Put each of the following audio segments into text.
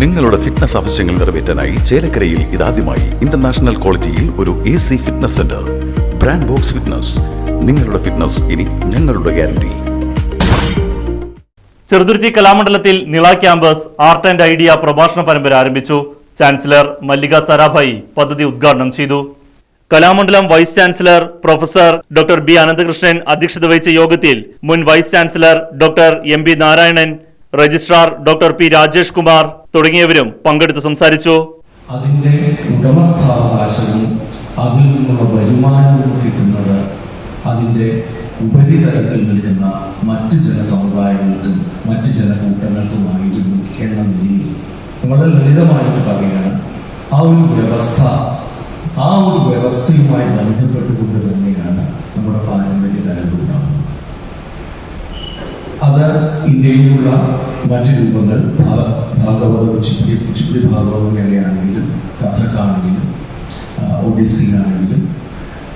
നിങ്ങളുടെ ഫിറ്റ്നസ് ആവശ്യങ്ങൾ നിറവേറ്റാനായി ചേലക്കരയിൽ ഇതാദ്യമായി ഇന്റർനാഷണൽ ക്വാളിറ്റിയിൽ ഒരു A C fitness centre brand box fitness നിങ്ങളുടെ ഫിറ്റ്നസ് ഇനി ഞങ്ങളുടെ ഗ്യാരണ്ടി ചെറുതുരുത്തി കലാമണ്ഡലത്തിൽ Nila campus art and idea പ്രഭാഷണ പരമ്പര ആരംഭിച്ചു. ചാൻസലർ മല്ലിക സരാഭായി പദ്ധതി ഉദ്ഘാടനം ചെയ്തു. Kalamandalam vice chancellor professor doctor B Ananthakrishnan അധ്യക്ഷത വഹിച്ച യോഗത്തിൽ മുൻ vice chancellor doctor M B Narayanan registrar doctor P Rajesh Kumar തുടങ്ങിയവരും പങ്കെടുത്ത് സംസാരിച്ചു. അതിന്റെ ഉടമസ്ഥാവകാശവും അതിൽ നിന്നുള്ള വരുമാനവും കിട്ടുന്നത് അതിന്റെ ഉപരിതലത്തിൽ നിൽക്കുന്ന മറ്റ് ചില സമുദായങ്ങൾക്കും മറ്റ് ചില കൂട്ടങ്ങൾക്കുമായിരുന്നു എന്ന നിലയിൽ വളരെ ലളിതമായിട്ട് പറയുകയാണ്. ആ ഒരു വ്യവസ്ഥ ആ ഒരു വ്യവസ്ഥയുമായി ബന്ധപ്പെട്ടുകൊണ്ട് തന്നെയാണ് നമ്മുടെ പാരമ്പര്യ ഇന്ത്യയിലുള്ള മറ്റ് രൂപങ്ങൾ ഭാഗവത കുച്ചിപ്പുടി കുച്ചിപ്പുടി ഭാഗവതങ്ങളാണെങ്കിലും കഥക്കാണെങ്കിലും ആ, ഒഡീസിയിലാണെങ്കിലും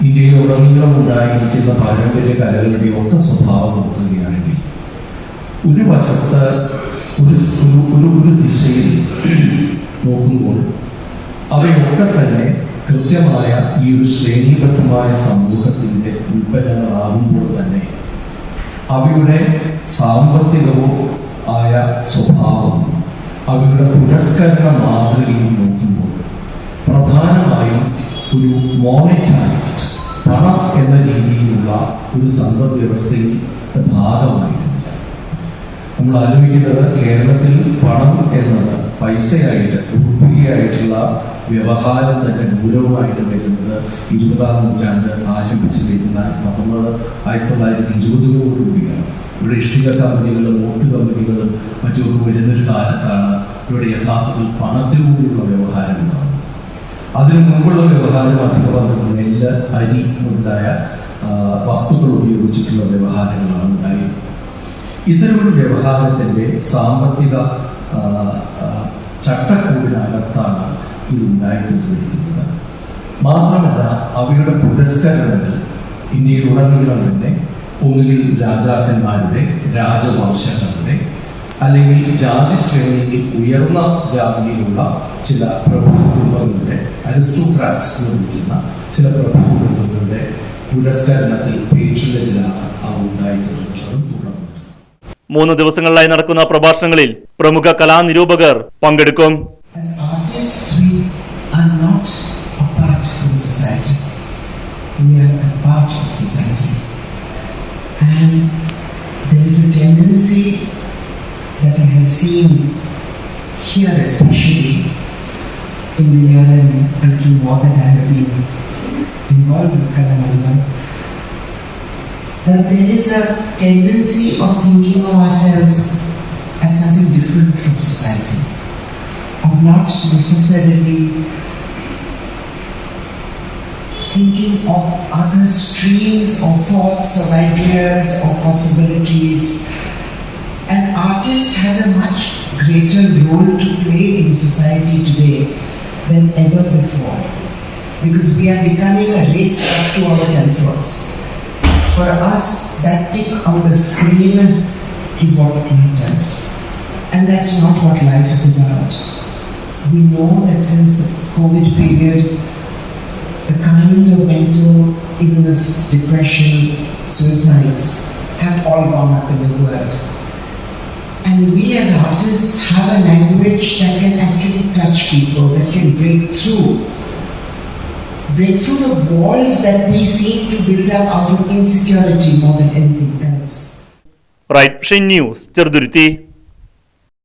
ഇന്ത്യയിലുടനീളം ഉണ്ടായിരിക്കുന്ന പാരമ്പര്യ കലകളുടെ ഒക്കെ സ്വഭാവം നോക്കുകയാണെങ്കിൽ ഒരു വശത്ത് ഒരു ഒരു ഒരു ദിശയിൽ നോക്കുമ്പോൾ അവയൊക്കെ തന്നെ കൃത്യമായ ഈ ഒരു ശ്രേണീബദ്ധമായ സമൂഹത്തിന്റെ ഉൽപ്പന്നങ്ങളാകുമ്പോൾ തന്നെ അവയുടെ സാമ്പത്തികവും ആയ സ്വഭാവം അവയുടെ പുരസ്കരണ മാതൃകയും നോക്കുമ്പോൾ പ്രധാനമായും ഒരു മോണിറ്റൈസ്ഡ് പണം എന്ന രീതിയിലുള്ള ഒരു സമ്പദ് വ്യവസ്ഥയുടെ ഭാഗമായിരുന്നില്ല നമ്മൾ ആലോചിക്കുന്നത് കേരളത്തിൽ പണം എന്നത് പൈസയായിട്ട് ഉറുപ്പികയായിട്ടുള്ള വ്യവഹാരം തന്നെ ഗൗരവമായിട്ട് വരുന്നത് ഇരുപതാം നൂറ്റാണ്ട് ആരംഭിച്ചു വരുന്ന പത്തൊമ്പത് ആയിരത്തി തൊള്ളായിരത്തി ഇരുപതുകളോടുകൂടിയാണ് ഇവിടെ ഇഷ്ടിക കമ്പനികളും ഓട്ട് കമ്പനികളും മറ്റുമൊക്കെ വരുന്നൊരു കാലത്താണ് ഇവിടെ യഥാർത്ഥത്തിൽ പണത്തിലൂടെയുള്ള വ്യവഹാരം ഉണ്ടാകുന്നത്. അതിനു മുമ്പുള്ള വ്യവഹാരം അധികം നെല്ല് അരി മുതലായ വസ്തുക്കൾ ഉപയോഗിച്ചിട്ടുള്ള വ്യവഹാരങ്ങളാണ് ഉണ്ടായിരുന്നത്. ഇത്തരമൊരു വ്യവഹാരത്തിന്റെ സാമ്പത്തിക ചട്ടക്കൂടിനകത്താണ് ഇത് ഉണ്ടായിത്തീർന്നിരിക്കുന്നത് മാത്രമല്ല അവയുടെ പുരസ്കരണങ്ങൾ ഇന്ത്യയിലുടനീളം തന്നെ ഒന്നുകിൽ രാജാക്കന്മാരുടെ രാജവംശങ്ങളുടെ അല്ലെങ്കിൽ ജാതി ശ്രേണിയിൽ ഉയർന്ന ജാതിയിലുള്ള ചില പ്രഭു കുടുംബങ്ങളുടെ അരിസ്റ്റോക്രാറ്റ്സ് നിർമ്മിക്കുന്ന ചില പ്രഭു കുടുംബങ്ങളുടെ പുരസ്കരണത്തിൽ ഉണ്ടായിത്തീർന്നിട്ടുള്ളത് തുടർന്നത് മൂന്ന് ദിവസങ്ങളിലായി നടക്കുന്ന പ്രഭാഷണങ്ങളിൽ പ്രമുഖ കലാനിരൂപകർ പങ്കെടുക്കും that I have seen here, especially in the year and a little more that I have been involved with Kalamandalam, that there is a tendency of not necessarily thinking of other streams of thoughts, of ideas, of possibilities. An artist has a much greater role to play in society today than ever before because we are becoming a race up to our telephone. For us, that tick on the screen is what matters. And that's not what life is about we know that since the COVID period, the kind of mental illness, depression, suicides have all gone up in the world. And we as artists have a language that can actually touch people, that can break through. Break through the walls that we seem to build up out of insecurity more than anything else. Right, she news. still.